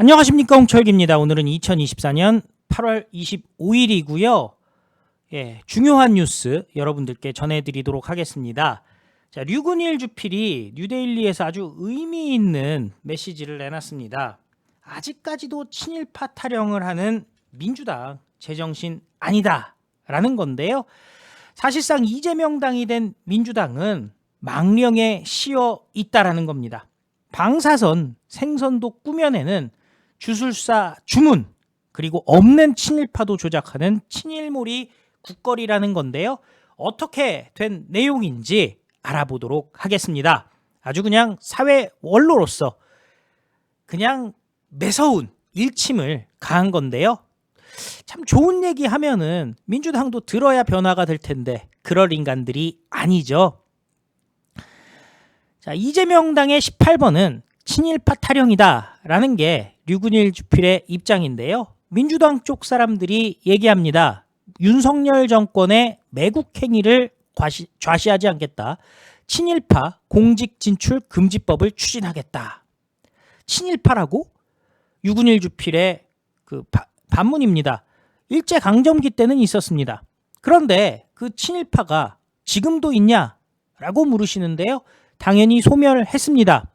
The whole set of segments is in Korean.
안녕하십니까 홍철기입니다. 오늘은 2024년 8월 25일이고요. 예, 중요한 뉴스 여러분들께 전해드리도록 하겠습니다. 자, 류근일 주필이 뉴데일리에서 아주 의미 있는 메시지를 내놨습니다. 아직까지도 친일파 타령을 하는 민주당 제정신 아니다라는 건데요. 사실상 이재명 당이 된 민주당은 망령에 씌어 있다라는 겁니다. 방사선, 생선도 꾸며내는 주술사 주문 그리고 없는 친일파도 조작하는 친일몰이 국거리라는 건데요. 어떻게 된 내용인지 알아보도록 하겠습니다. 아주 그냥 사회 원로로서 그냥 매서운 일침을 가한 건데요. 참 좋은 얘기 하면은 민주당도 들어야 변화가 될 텐데 그럴 인간들이 아니죠. 자, 이재명 당의 18번은 친일파 타령이다라는 게 류근일 주필의 입장인데요. 민주당 쪽 사람들이 얘기합니다. 윤석열 정권의 매국 행위를 과시, 좌시하지 않겠다. 친일파 공직 진출 금지법을 추진하겠다. 친일파라고? 유근일 주필의 그 바- 반문입니다. 일제 강점기 때는 있었습니다. 그런데 그 친일파가 지금도 있냐라고 물으시는데요. 당연히 소멸했습니다.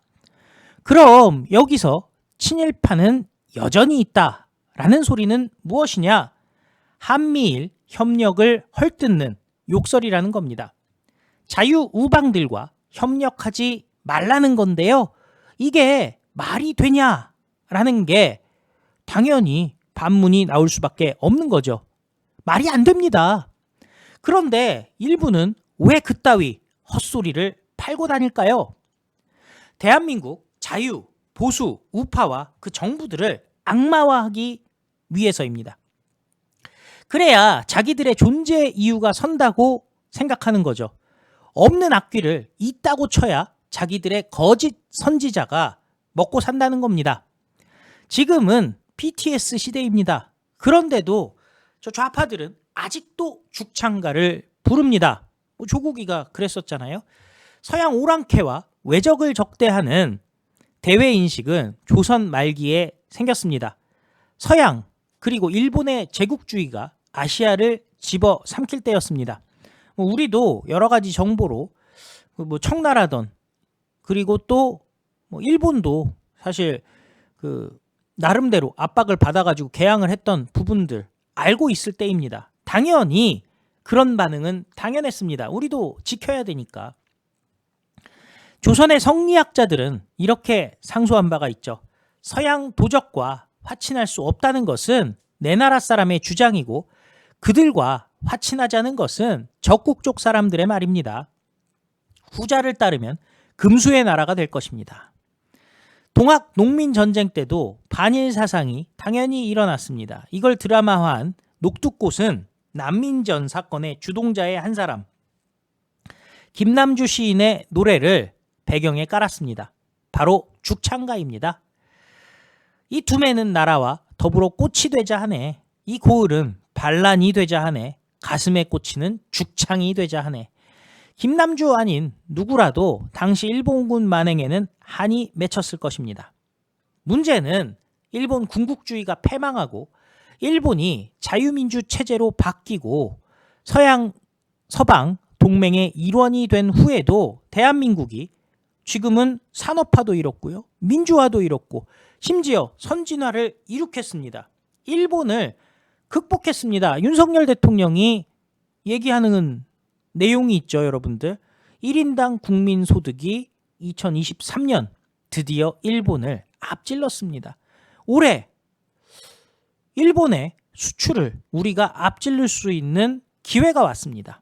그럼 여기서 친일파는 여전히 있다 라는 소리는 무엇이냐? 한미일 협력을 헐뜯는 욕설이라는 겁니다. 자유 우방들과 협력하지 말라는 건데요. 이게 말이 되냐라는 게 당연히 반문이 나올 수밖에 없는 거죠. 말이 안 됩니다. 그런데 일부는 왜 그따위 헛소리를 팔고 다닐까요? 대한민국 자유, 보수, 우파와 그 정부들을 악마화하기 위해서입니다. 그래야 자기들의 존재 이유가 선다고 생각하는 거죠. 없는 악귀를 있다고 쳐야 자기들의 거짓 선지자가 먹고 산다는 겁니다. 지금은 BTS 시대입니다. 그런데도 저 좌파들은 아직도 죽창가를 부릅니다. 뭐 조국이가 그랬었잖아요. 서양 오랑캐와 외적을 적대하는 대외 인식은 조선 말기에 생겼습니다. 서양 그리고 일본의 제국주의가 아시아를 집어 삼킬 때였습니다. 뭐 우리도 여러 가지 정보로 뭐 청나라던 그리고 또 뭐 일본도 사실 그 나름대로 압박을 받아가지고 개항을 했던 부분들 알고 있을 때입니다. 당연히 그런 반응은 당연했습니다. 우리도 지켜야 되니까. 조선의 성리학자들은 이렇게 상소한 바가 있죠. 서양 도적과 화친할 수 없다는 것은 내 나라 사람의 주장이고 그들과 화친하자는 것은 적국 쪽 사람들의 말입니다. 후자를 따르면 금수의 나라가 될 것입니다. 동학 농민 전쟁 때도 반일 사상이 당연히 일어났습니다. 이걸 드라마화한 녹두꽃은 난민전 사건의 주동자의 한 사람 김남주 시인의 노래를 배경에 깔았습니다. 바로 죽창가입니다. 이 두매는 나라와 더불어 꽃이 되자 하네. 이 고을은 반란이 되자 하네. 가슴에 꽂히는 죽창이 되자 하네. 김남주 아닌 누구라도 당시 일본군 만행에는 한이 맺혔을 것입니다. 문제는 일본 군국주의가 패망하고 일본이 자유민주 체제로 바뀌고 서양 서방 동맹의 일원이 된 후에도 대한민국이 지금은 산업화도 이뤘고요. 민주화도 이뤘고 심지어 선진화를 이룩했습니다. 일본을 극복했습니다. 윤석열 대통령이 얘기하는 내용이 있죠, 여러분들. 1인당 국민 소득이 2023년 드디어 일본을 앞질렀습니다. 올해 일본의 수출을 우리가 앞질릴 수 있는 기회가 왔습니다.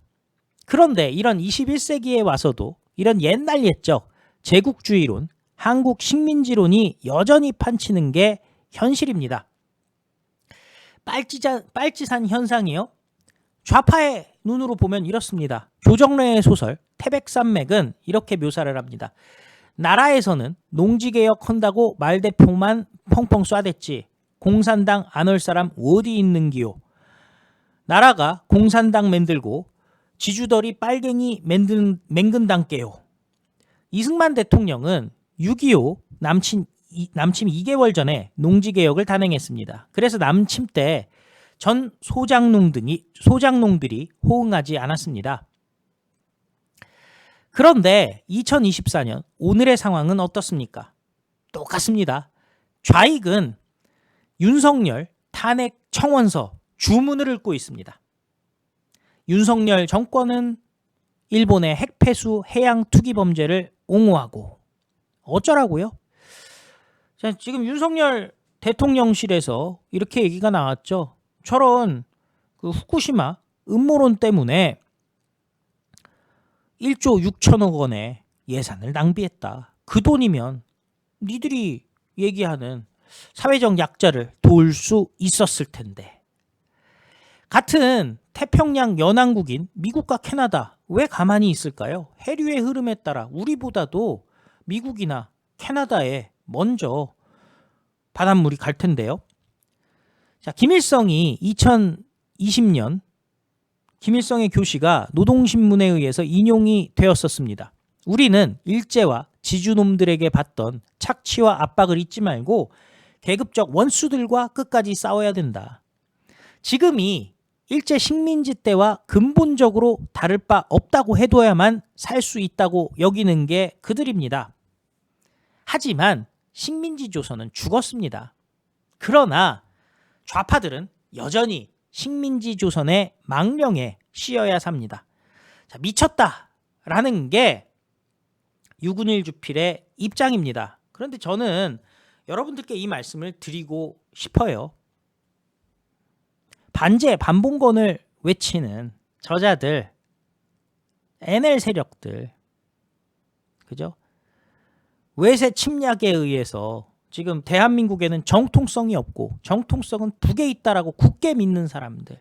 그런데 이런 21세기에 와서도 이런 옛날 옛적 제국주의론, 한국 식민지론이 여전히 판치는 게 현실입니다. 빨치자, 빨치산 현상이요. 좌파의 눈으로 보면 이렇습니다. 조정래의 소설 태백산맥은 이렇게 묘사를 합니다. 나라에서는 농지개혁 한다고 말대포만 펑펑 쏴댔지 공산당 안 올 사람 어디 있는기요. 나라가 공산당 만들고 지주들이 빨갱이 맹근, 맹근당께요. 이승만 대통령은 6.25 남친 이- 남침 2개월 전에 농지 개혁을 단행했습니다. 그래서 남침 때 전 소장농 등이 소장농들이 호응하지 않았습니다. 그런데 2024년 오늘의 상황은 어떻습니까? 똑같습니다. 좌익은 윤석열 탄핵 청원서 주문을 읊고 있습니다. 윤석열 정권은 일본의 핵폐수 해양 투기 범죄를 옹호하고 어쩌라고요? 자, 지금 윤석열 대통령실에서 이렇게 얘기가 나왔죠. 저런 그 후쿠시마 음모론 때문에 1조 6천억 원의 예산을 낭비했다. 그 돈이면 니들이 얘기하는 사회적 약자를 도울 수 있었을 텐데. 같은 태평양 연안국인 미국과 캐나다 왜 가만히 있을까요? 해류의 흐름에 따라 우리보다도 미국이나 캐나다에 먼저 바닷물이 갈 텐데요. 자, 김일성이 2020년 김일성의 교시가 노동신문에 의해서 인용이 되었었습니다. 우리는 일제와 지주놈들에게 받던 착취와 압박을 잊지 말고 계급적 원수들과 끝까지 싸워야 된다. 지금이 일제 식민지 때와 근본적으로 다를 바 없다고 해둬야만 살 수 있다고 여기는 게 그들입니다. 하지만 식민지 조선은 죽었습니다. 그러나 좌파들은 여전히 식민지 조선의 망령에 씌어야 삽니다. 자, 미쳤다 라는 게 유군일 주필의 입장입니다. 그런데 저는 여러분들께 이 말씀을 드리고 싶어요. 반제 반봉건을 외치는 저자들, NL 세력들, 그죠? 외세 침략에 의해서 지금 대한민국에는 정통성이 없고 정통성은 북에 있다라고 굳게 믿는 사람들.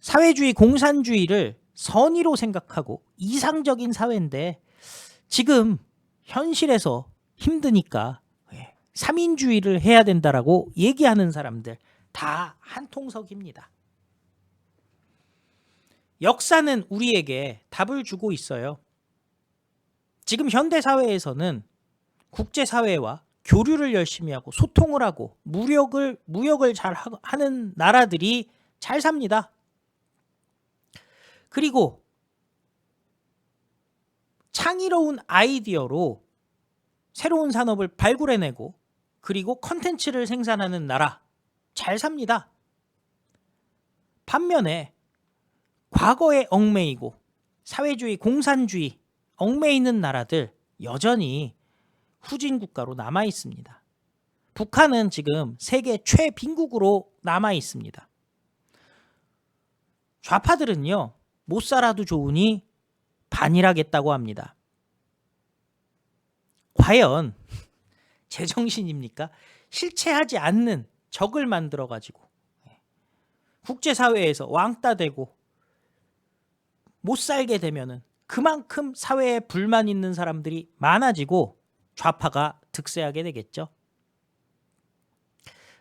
사회주의 공산주의를 선의로 생각하고 이상적인 사회인데 지금 현실에서 힘드니까 예, 삼인주의를 해야 된다라고 얘기하는 사람들 다 한 통석입니다. 역사는 우리에게 답을 주고 있어요. 지금 현대 사회에서는 국제 사회와 교류를 열심히 하고 소통을 하고 무력을 무역을 잘 하- 하는 나라들이 잘 삽니다. 그리고 창의로운 아이디어로 새로운 산업을 발굴해내고 그리고 컨텐츠를 생산하는 나라 잘 삽니다. 반면에 과거에 얽매이고 사회주의 공산주의 얽매이는 나라들 여전히 후진 국가로 남아 있습니다. 북한은 지금 세계 최빈국으로 남아 있습니다. 좌파들은요, 못 살아도 좋으니 반일하겠다고 합니다. 과연 제정신입니까? 실체하지 않는 적을 만들어 가지고 국제 사회에서 왕따 되고 못 살게 되면은 그만큼 사회에 불만 있는 사람들이 많아지고 좌파가 득세하게 되겠죠.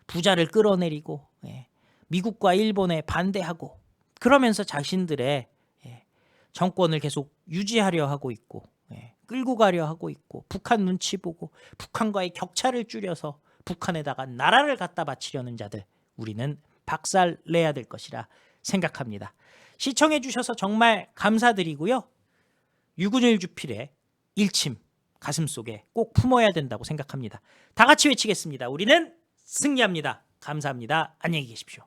부자를 끌어내리고 예, 미국과 일본에 반대하고 그러면서 자신들의 예, 정권을 계속 유지하려 하고 있고 예, 끌고 가려 하고 있고 북한 눈치 보고 북한과의 격차를 줄여서 북한에다가 나라를 갖다 바치려는 자들 우리는 박살 내야 될 것이라 생각합니다. 시청해 주셔서 정말 감사드리고요. 유군일 주필의 일침 가슴 속에 꼭 품어야 된다고 생각합니다. 다 같이 외치겠습니다. 우리는 승리합니다. 감사합니다. 안녕히 계십시오.